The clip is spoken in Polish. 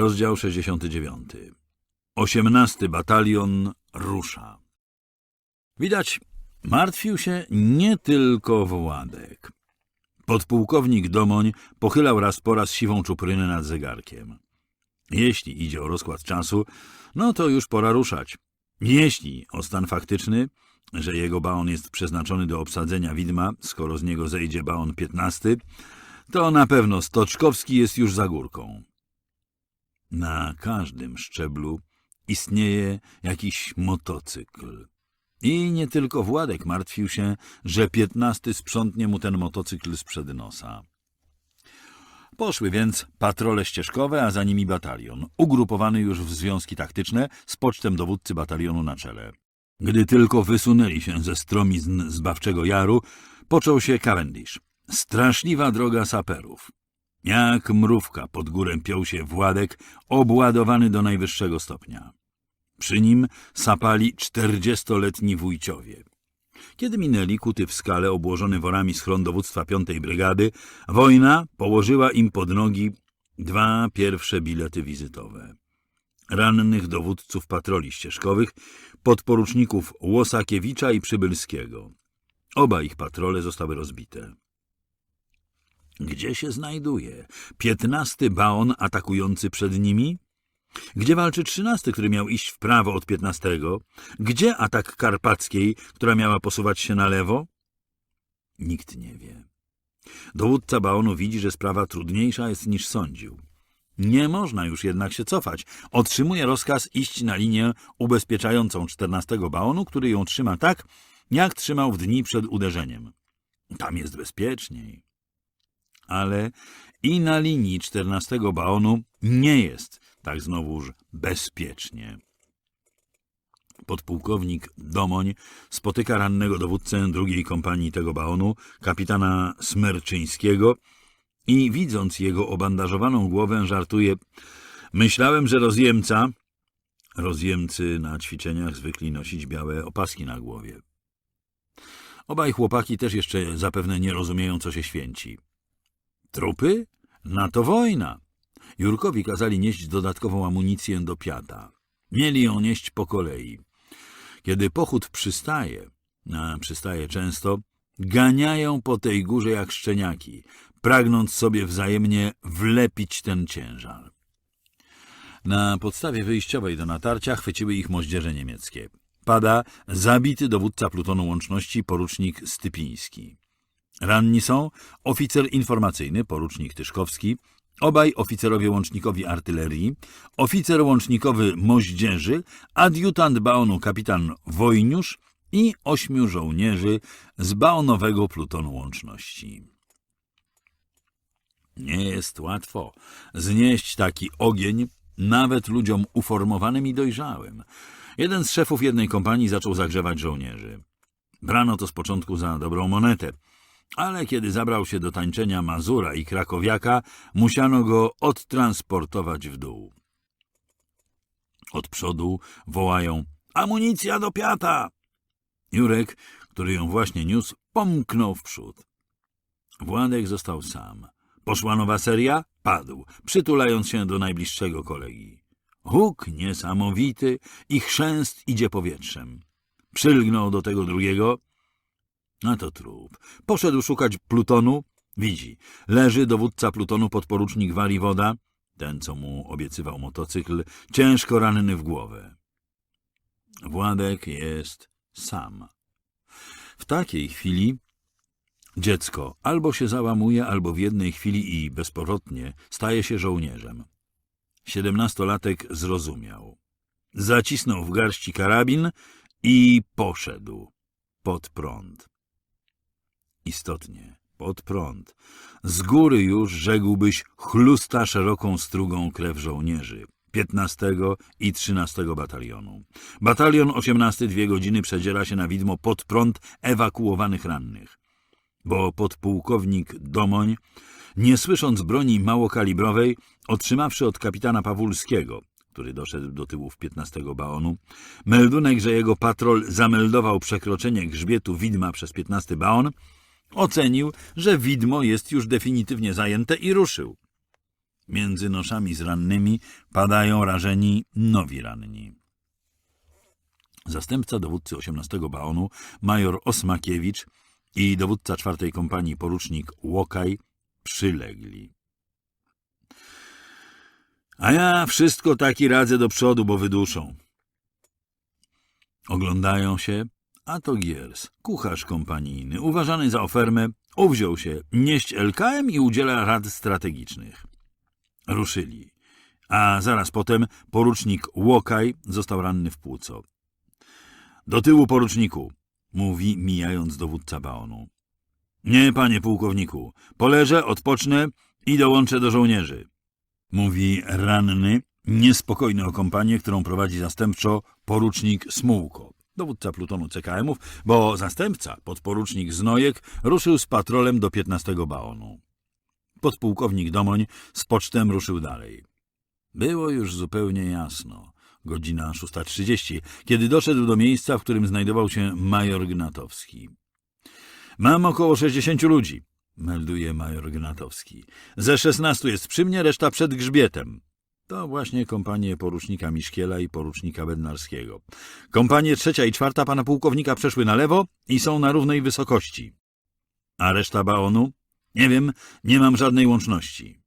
Rozdział 69. 18 batalion rusza. Widać, martwił się nie tylko Władek. Podpułkownik Domoń pochylał raz po raz siwą czuprynę nad zegarkiem. Jeśli idzie o rozkład czasu, no to już pora ruszać. Jeśli o stan faktyczny, że jego baon jest przeznaczony do obsadzenia widma, skoro z niego zejdzie baon 15, to na pewno Stoczkowski jest już za górką. Na każdym szczeblu istnieje jakiś motocykl. I nie tylko Władek martwił się, że piętnasty sprzątnie mu ten motocykl sprzed nosa. Poszły więc patrole ścieżkowe, a za nimi batalion, ugrupowany już w związki taktyczne z pocztem dowódcy batalionu na czele. Gdy tylko wysunęli się ze stromizn zbawczego jaru, począł się Cavendish. Straszliwa droga saperów. Jak mrówka pod górę piął się Władek, obładowany do najwyższego stopnia. Przy nim sapali czterdziestoletni wójciowie. Kiedy minęli kuty w skale obłożony worami schron dowództwa piątej brygady, wojna położyła im pod nogi dwa pierwsze bilety wizytowe. Rannych dowódców patroli ścieżkowych, podporuczników Łosakiewicza i Przybylskiego. Oba ich patrole zostały rozbite. Gdzie się znajduje? Piętnasty baon atakujący przed nimi? Gdzie walczy trzynasty, który miał iść w prawo od piętnastego? Gdzie atak Karpackiej, która miała posuwać się na lewo? Nikt nie wie. Dowódca baonu widzi, że sprawa trudniejsza jest niż sądził. Nie można już jednak się cofać. Otrzymuje rozkaz iść na linię ubezpieczającą czternastego baonu, który ją trzyma tak, jak trzymał w dni przed uderzeniem. Tam jest bezpieczniej. Ale i na linii czternastego baonu nie jest tak znowuż bezpiecznie. Podpułkownik Domoń spotyka rannego dowódcę drugiej kompanii tego baonu, kapitana Smerczyńskiego i widząc jego obandażowaną głowę żartuje Myślałem, że rozjemca... Rozjemcy na ćwiczeniach zwykli nosić białe opaski na głowie. Obaj chłopaki też jeszcze zapewne nie rozumieją, co się święci. Trupy? Na to wojna. Jurkowi kazali nieść dodatkową amunicję do piata. Mieli ją nieść po kolei. Kiedy pochód przystaje, a przystaje często, ganiają po tej górze jak szczeniaki, pragnąc sobie wzajemnie wlepić ten ciężar. Na podstawie wyjściowej do natarcia chwyciły ich moździerze niemieckie. Pada zabity dowódca plutonu łączności porucznik Stypiński. Ranni są oficer informacyjny, porucznik Tyszkowski, obaj oficerowie łącznikowi artylerii, oficer łącznikowy moździerzy, adiutant baonu kapitan Wojniusz i ośmiu żołnierzy z baonowego plutonu łączności. Nie jest łatwo znieść taki ogień nawet ludziom uformowanym i dojrzałym. Jeden z szefów jednej kompanii zaczął zagrzewać żołnierzy. Brano to z początku za dobrą monetę, ale kiedy zabrał się do tańczenia Mazura i Krakowiaka, musiano go odtransportować w dół. Od przodu wołają amunicja do piata! Jurek, który ją właśnie niósł, pomknął w przód. Władek został sam. Poszła nowa seria? Padł, przytulając się do najbliższego kolegi. Huk niesamowity i chrzęst idzie powietrzem. Przylgnął do tego drugiego. A to trup. Poszedł szukać plutonu. Widzi. Leży dowódca plutonu podporucznik Waliwoda, ten, co mu obiecywał motocykl, ciężko ranny w głowę. Władek jest sam. W takiej chwili dziecko albo się załamuje, albo w jednej chwili i bezpowrotnie staje się żołnierzem. Siedemnastolatek zrozumiał. Zacisnął w garści karabin i poszedł pod prąd. Istotnie, pod prąd. Z góry już, rzekłbyś, chlusta szeroką strugą krew żołnierzy. 15 i 13 batalionu. Batalion 18 dwie godziny przedziera się na widmo pod prąd ewakuowanych rannych. Bo podpułkownik Domoń, nie słysząc broni małokalibrowej, otrzymawszy od kapitana Pawulskiego, który doszedł do tyłów 15 baonu, meldunek, że jego patrol zameldował przekroczenie grzbietu widma przez 15 baon, ocenił, że widmo jest już definitywnie zajęte i ruszył. Między noszami z rannymi padają rażeni nowi ranni. Zastępca dowódcy 18 baonu, major Osmakiewicz i dowódca czwartej kompanii porucznik Łokaj przylegli. A ja wszystko taki radzę do przodu, bo wyduszą. Oglądają się, a to Giers, kucharz kompanijny, uważany za ofermę, uwziął się nieść LKM i udziela rad strategicznych. Ruszyli, a zaraz potem porucznik Łokaj został ranny w płuco. Do tyłu, poruczniku, mówi, mijając dowódca baonu. Nie, panie pułkowniku, poleżę, odpocznę i dołączę do żołnierzy. Mówi ranny, niespokojny o kompanię, którą prowadzi zastępczo porucznik Smułko, dowódca plutonu CKM-ów, bo zastępca, podporucznik Znojek, ruszył z patrolem do 15 baonu. Podpułkownik Domoń z pocztem ruszył dalej. Było już zupełnie jasno. Godzina 6.30, kiedy doszedł do miejsca, w którym znajdował się major Gnatowski. Mam około 60 ludzi, melduje major Gnatowski. Ze 16 jest przy mnie, reszta przed grzbietem. To właśnie kompanie porucznika Miszkiela i porucznika Bednarskiego. Kompanie trzecia i czwarta pana pułkownika przeszły na lewo i są na równej wysokości. A reszta baonu? Nie wiem, nie mam żadnej łączności.